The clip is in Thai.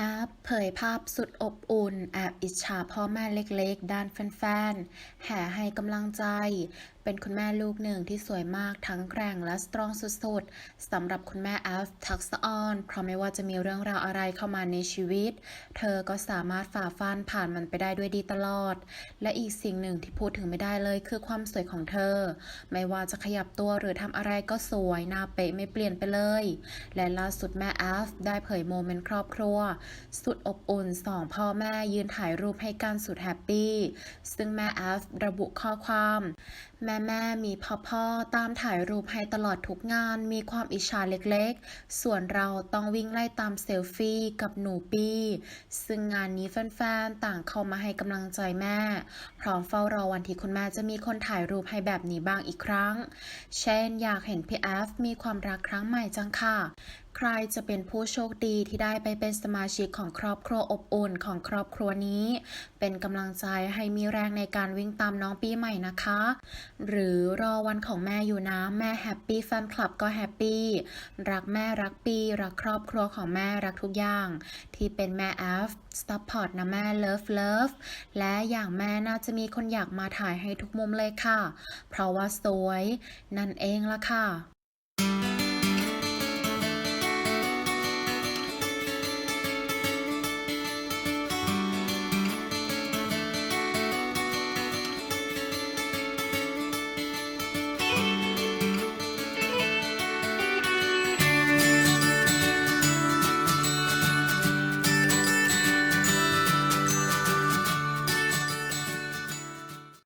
อปเผยภาพสุดอบอุ่นแอบอิจฉาพ่อแม่เล็กๆ ด้านแฟนๆ แห่ให้กำลังใจ เป็นคุณแม่ลูกหนึ่งที่สวยมากทั้งแกร่งและสตรองสุดๆสำหรับคุณแม่แอฟทักษะออนเพราะไม่ว่าจะมีเรื่องราวอะไรเข้ามาในชีวิต เธอก็สามารถฝ่าฟันผ่านมันไปได้ด้วยดีตลอด และอีกสิ่งหนึ่งที่พูดถึงไม่ได้เลยคือความสวยของเธอ ไม่ว่าจะขยับตัวหรือทำอะไรก็สวยหน้าเป๊ะไม่เปลี่ยนไปเลย และล่าสุดแม่แอฟได้เผยโมเมนต์ครอบครัวสุดอบอุ่นสองพ่อแม่ยืนถ่ายรูปให้กันสุดแฮปปี้ ซึ่งแม่แอฟระบุข้อความ แม่แม่มีพ่อพ่อตามถ่ายรูปให้ตลอดทุกงานมีความอิจฉาเล็กๆ ส่วนเราต้องวิ่งไล่ตามเซลฟี่กับหนูปี้ ซึ่งงานนี้แฟนๆ ต่างเข้ามาให้กำลังใจแม่ พร้อมเฝ้ารอวันที่คุณแม่จะมีคนถ่ายรูปให้แบบนี้บ้างอีกครั้ง เช่นอยากเห็นพี่แอฟมีความรักครั้งใหม่จังค่ะ ใครจะเป็นผู้โชคดีที่ได้ไปเป็นสมาชิกของครอบครัวอบอุ่นของครอบครัวนี้ เป็นกำลังใจให้มีแรงในการวิ่งตามน้องปีใหม่นะคะ หรือรอวันของแม่อยู่นะ แม่แฮปปี้แฟนคลับก็แฮปปี้รักแม่รักปี รักครอบครัวของแม่รักทุกอย่าง ที่เป็นแม่แอฟสปพอร์ตนะแม่เลิฟเลิฟและอย่างแม่น่าจะมีคนอยากมาถ่ายให้ทุกมุมเลยค่ะ เพราะว่าสวย นั่นเองละค่ะ